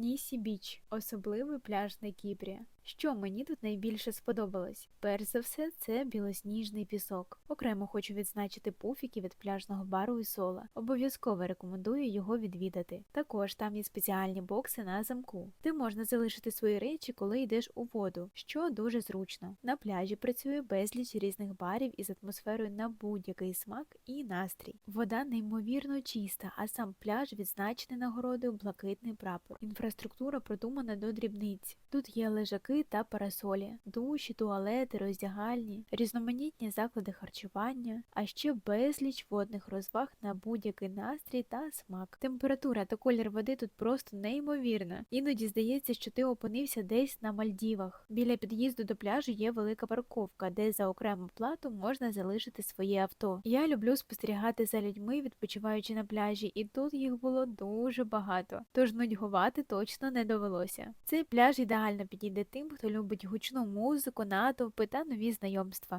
Нісі Біч особливий пляж на Кіпрі. Що мені тут найбільше сподобалось? Перш за все, це білосніжний пісок. Окремо хочу відзначити пуфіки від пляжного бару і сола. Обов'язково рекомендую його відвідати. Також там є спеціальні бокси на замку, де можна залишити свої речі, коли йдеш у воду, що дуже зручно. На пляжі працює безліч різних барів із атмосферою на будь-який смак і настрій. Вода неймовірно чиста, а сам пляж відзначений нагородою блакитний прапор. Інфраструктура продумана до дрібниць. Тут є лежаки та парасолі, душі, туалети, роздягальні, різноманітні заклади харчування, а ще безліч водних розваг на будь-який настрій та смак. Температура та колір води тут просто неймовірна. Іноді здається, що ти опинився десь на Мальдівах. Біля під'їзду до пляжу є велика парковка, де за окрему плату можна залишити своє авто. Я люблю спостерігати за людьми, відпочиваючи на пляжі, і тут їх було дуже багато. Тож нудьгувати точно не довелося. Цей пляж ідеально підійде тим, хто любить гучну музику, натовпи та нові знайомства.